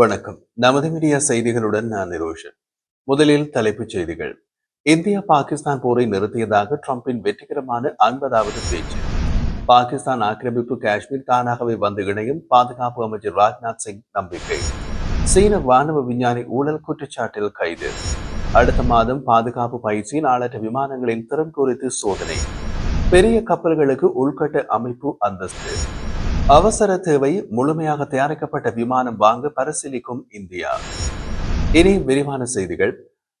வணக்கம். நமது மீடியா செய்திகளுடன் நான் நிரோஷன். முதலில் தலைப்புச் செய்திகள். இந்தியா பாகிஸ்தான் போரை நிறுத்தியதாக டிரம்பின் வெற்றிகரமான ஐம்பதாவது பேச்சு. பாகிஸ்தான் ஆக்கிரமிப்பு காஷ்மீர் தானாகவே வந்து இணையும் பாதுகாப்பு அமைச்சர் ராஜ்நாத் சிங் நம்பிக்கை. சீன வானவ விஞ்ஞானி ஊழல் குற்றச்சாட்டில் கைது. அடுத்த மாதம் பாதுகாப்பு பயிற்சியில் ஆளற்ற விமானங்களின் திறன் குறித்து சோதனை. பெரிய கப்பல்களுக்கு உள்கட்ட அமைப்பு அந்தஸ்து. அவசர தேவை முழுமையாக தயாரிக்கப்பட்ட விமானம் வாங்க பரிசீலிக்கும் இந்தியா. இனி விரிவான செய்திகள்.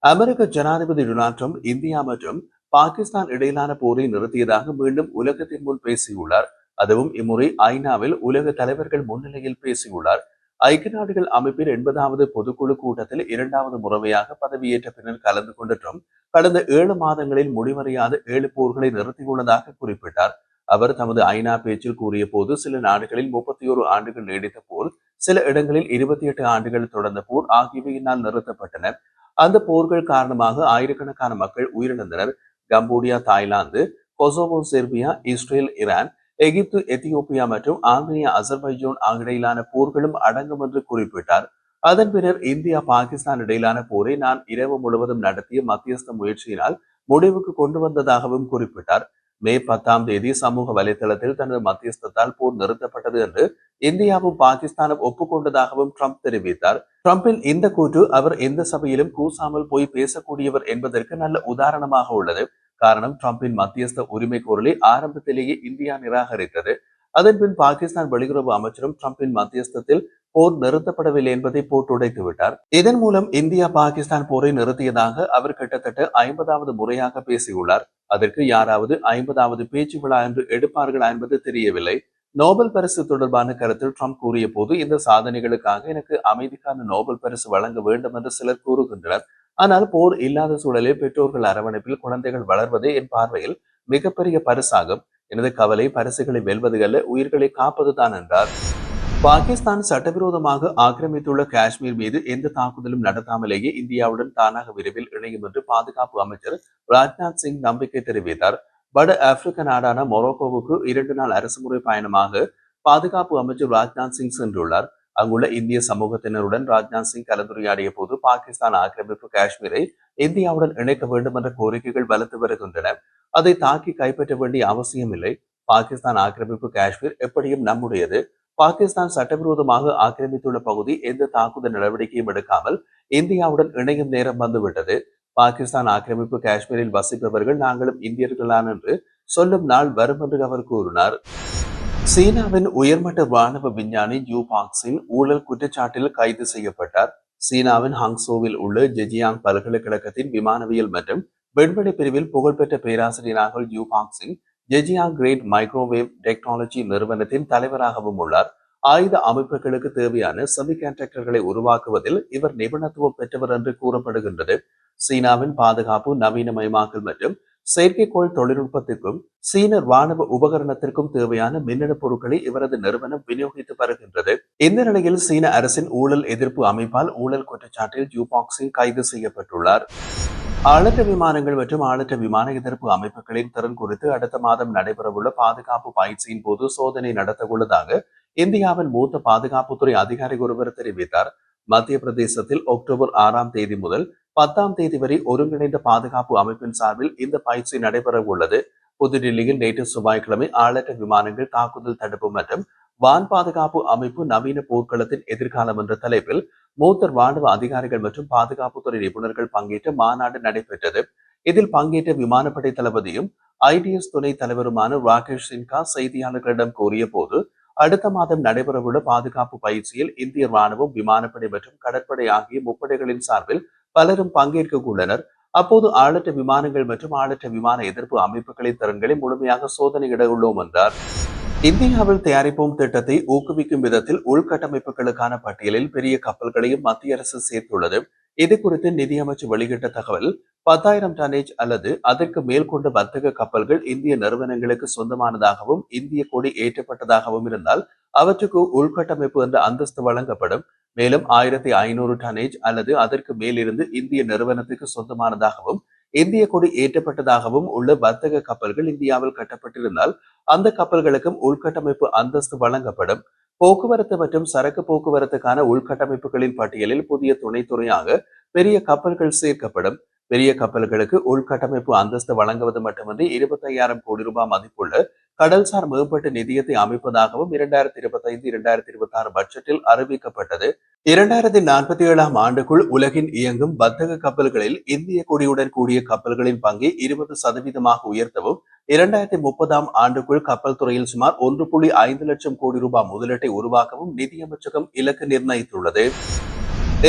அமெரிக்க ஜனாதிபதி டொனால்ட் ட்ரம்ப் இந்தியா மற்றும் பாகிஸ்தான் இடையிலான போரை நிறுத்தியதாக மீண்டும் உலகத்தின் முன் பேசியுள்ளார். அதுவும் இம்முறை ஐநாவில் உலக தலைவர்கள் முன்னிலையில் பேசியுள்ளார். ஐக்கிய நாடுகள் அமைப்பின் எண்பதாவது பொதுக்குழு கூட்டத்தில் இரண்டாவது முறையாக பதவியேற்ற பின்னர் கலந்து கொண்ட ட்ரம்ப் கடந்த ஏழு மாதங்களில் முடிவடையாத ஏழு போர்களை நிறுத்தியுள்ளதாக குறிப்பிட்டார். அவர் தமது ஐநா பேச்சில் கூறிய போது சில நாடுகளில் முப்பத்தி ஒரு ஆண்டுகள் நீடித்த போர் சில இடங்களில் இருபத்தி எட்டு ஆண்டுகள் தொடர்ந்த போர் ஆகியவையினால் நிறுத்தப்பட்டன. அந்த போர்கள் காரணமாக ஆயிரக்கணக்கான மக்கள் உயிரிழந்தனர். Cambodia Thailand Kosovo Serbia Israel Iran Egypt Ethiopia மற்றும் ஆந்திரியா அசர்பைஜோன் இடையிலான போர்களும் அடங்கும் என்று குறிப்பிட்டார். அதன் பின்னர் இந்தியா பாகிஸ்தான் இடையிலான போரை நான் இரவு முழுவதும் நடத்திய மத்தியஸ்த முயற்சியினால் முடிவுக்கு கொண்டு வந்ததாகவும் குறிப்பிட்டார். மே பத்தாம் தேதி சமூக வலைதளத்தில் தனது மத்தியஸ்தத்தால் போர் நிறுத்தப்பட்டது என்று இந்தியாவும் பாகிஸ்தானும் ஒப்புக்கொண்டதாகவும் ட்ரம்ப் தெரிவித்தார். ட்ரம்பின் இந்த கூற்று அவர் எந்த சபையிலும் கூசாமல் போய் பேசக்கூடியவர் என்பதற்கு நல்ல உதாரணமாக உள்ளது. காரணம் ட்ரம்பின் மத்தியஸ்த உரிமை கோரலை ஆரம்பத்திலேயே இந்தியா நிராகரித்தது. அதன்பின் பாகிஸ்தான் வெளியுறவு அமைச்சரும் ட்ரம்பின் மத்தியஸ்தத்தில் போர் நிறுத்தப்படவில்லை என்பதை போட்டுடைத்து விட்டார். இதன் மூலம் இந்தியா பாகிஸ்தான் போரை நிறுத்தியதாக அவர் கிட்டத்தட்ட ஐம்பதாவது முறையாக பேசியுள்ளார். அதற்கு யாராவது ஐம்பதாவது பேச்சு விழா என்று எடுப்பார்களா என்பது தெரியவில்லை. நோபல் பரிசு தொடர்பான கருத்தில் ட்ரம்ப் கூறிய போது இந்த சாதனைகளுக்காக எனக்கு அமைதிக்கான நோபல் பரிசு வழங்க வேண்டும் என்று சிலர் கூறுகின்றனர். ஆனால் போர் இல்லாத சூழலில் பெற்றோர்கள் அரவணைப்பில் குழந்தைகள் வளர்வதே என் பார்வையில் மிகப்பெரிய பரிசாகும். எனது கவலை பரிசுகளை வெல்வது அல்ல உயிர்களை காப்பதுதான் என்றார். பாகிஸ்தான் சட்டவிரோதமாக ஆக்கிரமித்துள்ள காஷ்மீர் மீது எந்த தாக்குதலும் நடத்தாமலேயே இந்தியாவுடன் தானாக விரைவில் இணையும் என்று பாதுகாப்பு அமைச்சர் ராஜ்நாத் சிங் நம்பிக்கை தெரிவித்தார். வட ஆப்பிரிக்க நாடான மொரோக்கோவுக்கு இரண்டு நாள் அரசுமுறை பயணமாக பாதுகாப்பு அமைச்சர் ராஜ்நாத் சிங் சென்றுள்ளார். அங்குள்ள இந்திய சமூகத்தினருடன் ராஜ்நாத் சிங் கலந்துரையாடிய போது பாகிஸ்தான் ஆக்கிரமிப்பு காஷ்மீரை இந்தியாவுடன் இணைக்க வேண்டும் என்ற கோரிக்கைகள் வலுத்து வருகின்றன. அதை தாக்கி கைப்பற்ற வேண்டிய அவசியம் இல்லை பாகிஸ்தான் ஆக்கிரமிப்பு காஷ்மீர் எப்படியும் நம்முடையது. பாகிஸ்தான் சட்டவிரோதமாக ஆக்கிரமித்துள்ள பகுதி எந்த தாக்குதல் நடவடிக்கையும் எடுக்காமல் இந்தியாவுடன் இணையும் நேரம் வந்துவிட்டது. பாகிஸ்தான் ஆக்கிரமிப்பு காஷ்மீரில் வசிப்பவர்கள் நாங்களும் இந்தியர்களான் என்று சொல்லும் நாள் வரும் என்று அவர் கூறினார். சீனாவின் உயர்மட்ட ராணுவ விஞ்ஞானி யூ பாக்ஸின் ஊழல் குற்றச்சாட்டில் கைது செய்யப்பட்டார். சீனாவின் ஹாங்சோவில் உள்ள ஜெஜியாங் பல்கலைக்கழகத்தின் விமானவியல் மற்றும் விண்வெளி பிரிவில் புகழ்பெற்ற பேராசிரியராக யூ பாக்ஸின் ஜெஜியா கிரேட் மைக்ரோவேவ் டெக்னாலஜி நிறுவனத்தின் தலைவராகவும் உள்ளார். ஆயுத அமைப்புகளுக்கு தேவையான செமி கண்டக்டர்களை உருவாக்குவதில் இவர் நிபுணத்துவம் பெற்றவர் என்று கூறப்படுகின்றது. சீனாவின் பாதுகாப்பு நவீனமயமாக்கல் மற்றும் செயற்கைக்கோள் தொழில்நுட்பத்திற்கும் சீன ராணுவ உபகரணத்திற்கும் தேவையான மின்னணு பொருட்களை இவரது நிறுவனம் விநியோகித்து வருகின்றது. இந்த நிலையில் சீன அரசின் ஊழல் எதிர்ப்பு அமைப்பால் ஊழல் குற்றச்சாட்டில் ஜூபாக்சிங் கைது செய்யப்பட்டுள்ளார். ஆளற்ற விமானங்கள் மற்றும் ஆளற்ற விமான எதிர்ப்பு அமைப்புகளின் திறன் குறித்து அடுத்த மாதம் நடைபெறவுள்ள பாதுகாப்பு பயிற்சியின் போது சோதனை நடத்த உள்ளதாக இந்தியாவின் மூத்த பாதுகாப்புத்துறை அதிகாரி ஒருவர் தெரிவித்தார். மத்திய பிரதேசத்தில் அக்டோபர் ஆறாம் தேதி முதல் பத்தாம் தேதி வரை ஒருங்கிணைந்த பாதுகாப்பு அமைப்பின் சார்பில் இந்த பயிற்சி நடைபெற உள்ளது புதுடில்லியில் நேற்று செவ்வாய்க்கிழமை ஆளற்ற விமானங்கள் தாக்குதல் தடுப்பு மற்றும் வான் பாதுகாப்பு அமைப்பு நவீன போர்க்களத்தின் எதிர்காலம் என்ற தலைப்பில் மூத்த ராணுவ அதிகாரிகள் மற்றும் பாதுகாப்புத்துறை நிபுணர்கள் பங்கேற்ற மாநாடு நடைபெற்றது. இதில் பங்கேற்ற விமானப்படை தளபதியும் ஐடிஎஸ் துணை தலைவருமான ராகேஷ் சின்ஹா செய்தியாளர்களிடம் கூறிய போது அடுத்த மாதம் நடைபெறவுள்ள பாதுகாப்பு பயிற்சியில் இந்திய ராணுவம் விமானப்படை மற்றும் கடற்படை ஆகிய முப்படைகளின் சார்பில் பலரும் பங்கேற்க உள்ளனர் அப்போது ஆளற்ற விமானங்கள் மற்றும் ஆளற்ற விமான எதிர்ப்பு அமைப்புகளின் திறன்களை முழுமையாக சோதனையிட உள்ளோம் என்றார். இந்தியாவில் தயாரிப்போம் திட்டத்தை ஊக்குவிக்கும் விதத்தில் உள்கட்டமைப்புகளுக்கான பட்டியலில் பெரிய கப்பல்களையும் மத்திய அரசு சேர்த்துள்ளது. இது குறித்து நிதியமைச்சு வெளியிட்ட தகவல் பத்தாயிரம் டனேஜ் அல்லது அதற்கு மேல் கொண்ட வர்த்தக கப்பல்கள் இந்திய நிறுவனங்களுக்கு சொந்தமானதாகவும் இந்திய கொடி ஏற்றப்பட்டதாகவும் இருந்தால் அவற்றுக்கு உள்கட்டமைப்பு என்ற அந்தஸ்து வழங்கப்படும். மேலும் ஆயிரத்தி ஐநூறு டனேஜ் அல்லது அதற்கு மேலிருந்து இந்திய நிறுவனத்துக்கு சொந்தமானதாகவும் இந்திய கொடி ஏற்றப்பட்டதாகவும் உள்ள வர்த்தக கப்பல்கள் இந்தியாவில் கட்டப்பட்டிருந்தால் அந்த கப்பல்களுக்கும் உள்கட்டமைப்பு அந்தஸ்து வழங்கப்படும். போக்குவரத்து மற்றும் சரக்கு போக்குவரத்துக்கான உள்கட்டமைப்புகளின் பட்டியலில் புதிய துணைத்துறையாக பெரிய கப்பல்கள் சேர்க்கப்படும். பெரிய கப்பல்களுக்கு உள்கட்டமைப்பு அந்தஸ்து வழங்குவது மட்டுமின்றி இருபத்தையாயிரம் கோடி ரூபாய் மதிப்புள்ள கடல்சார் மேம்பாட்டு நிதியத்தை அமைப்பதாகவும் இரண்டாயிரத்தி இருபத்தைந்து இரண்டாயிரத்தி இருபத்தி ஆறு பட்ஜெட்டில் அறிவிக்கப்பட்டது. இரண்டாயிரத்தி நாற்பத்தி ஏழாம் ஆண்டுக்குள் உலகின் இயங்கும் வர்த்தக கப்பல்களில் இந்திய கொடியுடன் கூடிய கப்பல்களின் பங்கை இருபது சதவீதமாக உயர்த்தவும் இரண்டாயிரத்தி முப்பதாம் ஆண்டுக்குள் கப்பல் துறையில் சுமார் ஒன்று புள்ளி ஐந்து லட்சம் கோடி ரூபாய் முதலீட்டை உருவாக்கவும் நிதியமைச்சகம் இலக்கு நிர்ணயித்துள்ளது.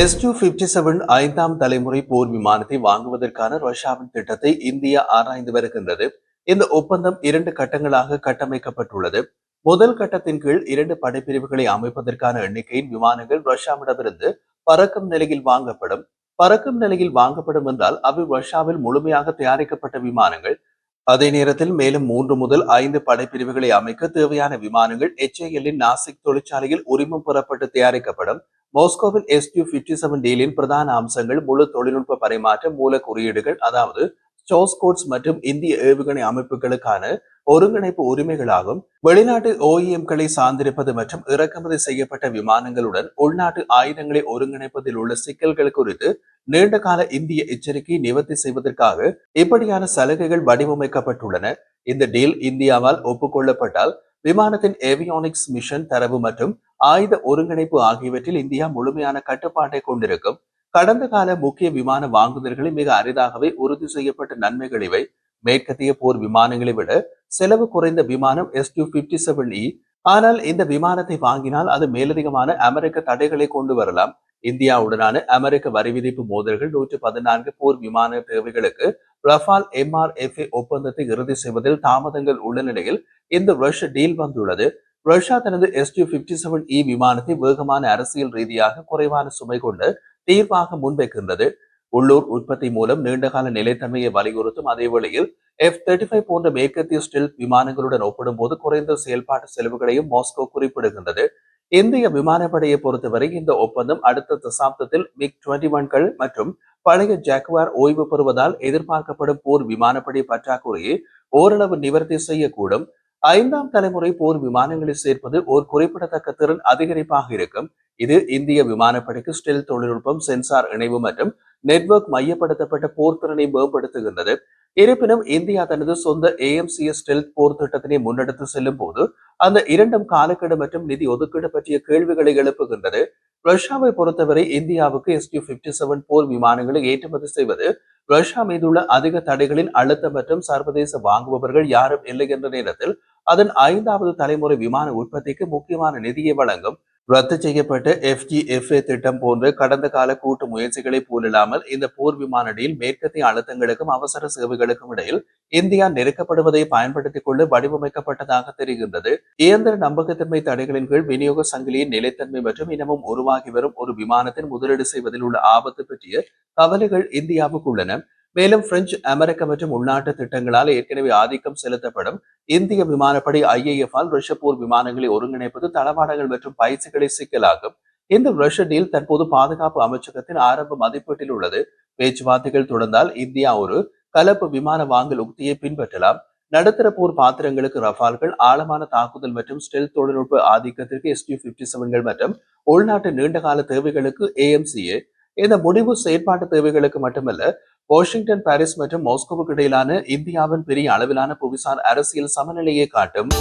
எஸ் டூ பிப்டி செவன் ஐந்தாம் தலைமுறை போர் விமானத்தை வாங்குவதற்கான ரஷ்யாவின் திட்டத்தை இந்தியா ஆராய்ந்து வருகின்றது. இந்த ஒப்பந்தம் இரண்டு கட்டங்களாக கட்டமைக்கப்பட்டுள்ளது. முதல் கட்டத்தின் கீழ் இரண்டு படைப்பிரிவுகளை அமைப்பதற்கான எண்ணிக்கையின் விமானங்கள் ரஷ்யாவிடமிருந்து பறக்கும் நிலையில் வாங்கப்படும். பறக்கும் நிலையில் வாங்கப்படும் என்றால் அவை ரஷ்யாவில் முழுமையாக தயாரிக்கப்பட்ட விமானங்கள். அதே நேரத்தில் மேலும் மூன்று முதல் ஐந்து படைப்பிரிவுகளை அமைக்க தேவையான விமானங்கள் எச்ஏஎல்லின் நாசிக் தொழிற்சாலையில் உரிமம் பெறப்பட்டு தயாரிக்கப்படும். மாஸ்கோவில் எஸ் எஸ்டியூ பிப்டி செவன் டீலின் பிரதான அம்சங்கள் முழு தொழில்நுட்ப பரிமாற்றம் மூல குறியீடுகள் அதாவது சோர்ஸ் கோட்ஸ் மற்றும் இந்திய ஏவுகணை அமைப்புகளுக்கான ஒருங்கிணைப்பு உரிமைகளாகும். வெளிநாட்டு ஓஇஎம்களை சார்ந்திருப்பது மற்றும் இறக்குமதி செய்யப்பட்ட விமானங்களுடன் உள்நாட்டு ஆயுதங்களை ஒருங்கிணைப்பதில் உள்ள சிக்கல்கள் குறித்து நீண்டகால இந்திய எச்சரிக்கை நிவர்த்தி செய்வதற்காக இப்படியான சலுகைகள் வடிவமைக்கப்பட்டுள்ளன. இந்த டீல் இந்தியாவால் ஒப்புக்கொள்ளப்பட்டால் விமானத்தின் ஏவியானிக்ஸ் மிஷன் தரவு மற்றும் ஆயுத ஒருங்கிணைப்பு ஆகியவற்றில் இந்தியா முழுமையான கட்டுப்பாட்டை கொண்டிருக்கும். கடந்த கால முக்கிய விமான வாங்குதல்களில் மிக அரிதாகவே உறுதி செய்யப்பட்ட நன்மைகள் இவை. மேற்கத்திய போர் விமானங்களை விட செலவு குறைந்த விமானம் S two fifty seven E ஆனால் இந்த விமானத்தை வாங்கினால் அது மேலதிகமான அமெரிக்க தடைகளை கொண்டு வரலாம். இந்தியாவுடனான அமெரிக்க வரி விதிப்பு மோதல்கள் நூற்று பதினான்கு போர் விமான தேவைகளுக்கு ரஃபால் எம்ஆர்எஃப்ஏ ஒப்பந்தத்தை இறுதி செய்வதில் தாமதங்கள் உள்ள நிலையில் இந்த ரஷ்ய டீல் வந்துள்ளது. ரஷ்யா தனது S D fifty seven E விமானத்தை வேகமான அரசியல் ரீதியாக குறைவான சுமை கொண்டு தீர்வாக முன்வைக்கின்றது. உள்ளூர் உற்பத்தி மூலம் நீண்டகால நிலைத்தன்மையை வலியுறுத்தும் அதே வேளையில் எஃப் தேர்ட்டி ஃபைவ் போன்ற மேற்கத்திய ஸ்டில் விமானங்களுடன் ஒப்பிடும்போது குறைந்த செயல்பாட்டு செலவுகளையும் மாஸ்கோ குறிப்பிடுகின்றது. இந்திய விமானப்படையை பொறுத்தவரை இந்த ஒப்பந்தம் அடுத்த தசாப்தத்தில் மிக் டுவெண்ட்டி ஒன்கள் மற்றும் பழைய ஜாக்வார் ஓய்வு பெறுவதால் எதிர்பார்க்கப்படும் போர் விமானப்படை பற்றாக்குறையை ஓரளவு நிவர்த்தி செய்யக்கூடும். ஐந்தாம் தலைமுறை போர் விமானங்களை சேர்ப்பது ஓர் குறிப்பிடத்தக்க திறன் அதிகரிப்பாக இருக்கும். இது இந்திய விமானப்படைக்கு ஸ்டெல் தொழில்நுட்பம் சென்சார் இணைவு மற்றும் நெட்வொர்க் மையப்படுத்தப்பட்ட போர் திறனை மேம்படுத்துகின்றது. இருப்பினும் இந்தியா தனது சொந்த ஏஎம்சிஎஸ் ஸ்டெல்த் போர் திட்டத்தினை முன்னெடுத்து செல்லும் போது அந்த இரண்டும் காலக்கெடு மற்றும் நிதி ஒதுக்கீடு பற்றிய கேள்விகளை எழுப்புகின்றது. ரஷ்யாவை பொறுத்தவரை இந்தியாவுக்கு எஸ் பிப்டி செவன் போர் விமானங்களை ஏற்றுமதி செய்வது ரஷ்யா மீதுள்ள அதிக தடைகளின் அழுத்தம் மற்றும் சர்வதேச வாங்குபவர்கள் யாரும் இல்லை என்ற நேரத்தில் அதன் ஐந்தாவது தலைமுறை விமான உற்பத்திக்கு முக்கியமான நிதியை வழங்கும் ரத்து செய்யப்பட்ட எஃப்ஜிஎஃப்ஏ திட்டம் போன்ற கடந்த கால கூட்டு முயற்சிகளை போலில்லாமல் இந்த போர் விமானடியில் மேற்கத்திய அழுத்தங்களுக்கும் அவசர சேவைகளுக்கும் இடையில் இந்தியா நெருக்கப்படுவதை பயன்படுத்திக் கொண்டு வடிவமைக்கப்பட்டதாக தெரிகின்றது. இயந்திர நம்பகத்தன்மை தடைகளின் கீழ் விநியோக சங்கிலியின் நிலைத்தன்மை மற்றும் இனமும் உருவாகி வரும் ஒரு விமானத்தின் முதலீடு செய்வதில் உள்ள ஆபத்து பற்றிய கவலைகள் இந்தியாவுக்கு உள்ளன. மேலும் பிரெஞ்சு அமெரிக்க மற்றும் உள்நாட்டு திட்டங்களால் ஏற்கனவே ஆதிக்கம் செலுத்தப்படும் இந்திய விமானப்படை ஐஏஎஃப் ஆல் ரஷ்ய போர் விமானங்களை ஒருங்கிணைப்பது தளவாடங்கள் மற்றும் பயிற்சிகளை சிக்கலாகும். இந்த ரஷ்ய டீல் தற்போது பாதுகாப்பு அமைச்சகத்தின் ஆரம்ப மதிப்பீட்டில் உள்ளது. பேச்சுவார்த்தைகள் தொடர்ந்தால் இந்தியா ஒரு கலப்பு விமான வாங்கல் உக்தியை பின்பற்றலாம். நடுத்தர போர் பாத்திரங்களுக்கு ரஃபால்கள் ஆழமான தாக்குதல் மற்றும் ஸ்டெல் தொழில்நுட்ப ஆதிக்கத்திற்கு எஸ்டி பிப்டி செவன்கள் மற்றும் உள்நாட்டு நீண்டகால தேவைகளுக்கு ஏஎம்சிஏ இந்த முடிவு செயற்பாட்டு தேவைகளுக்கு மட்டுமல்ல வாஷிங்டன் பாரிஸ் மற்றும் மாஸ்கோவுக்கு இடையிலான இந்தியாவின் பெரிய அளவிலான புவிசார் அரசியல் சமநிலையை காட்டும்.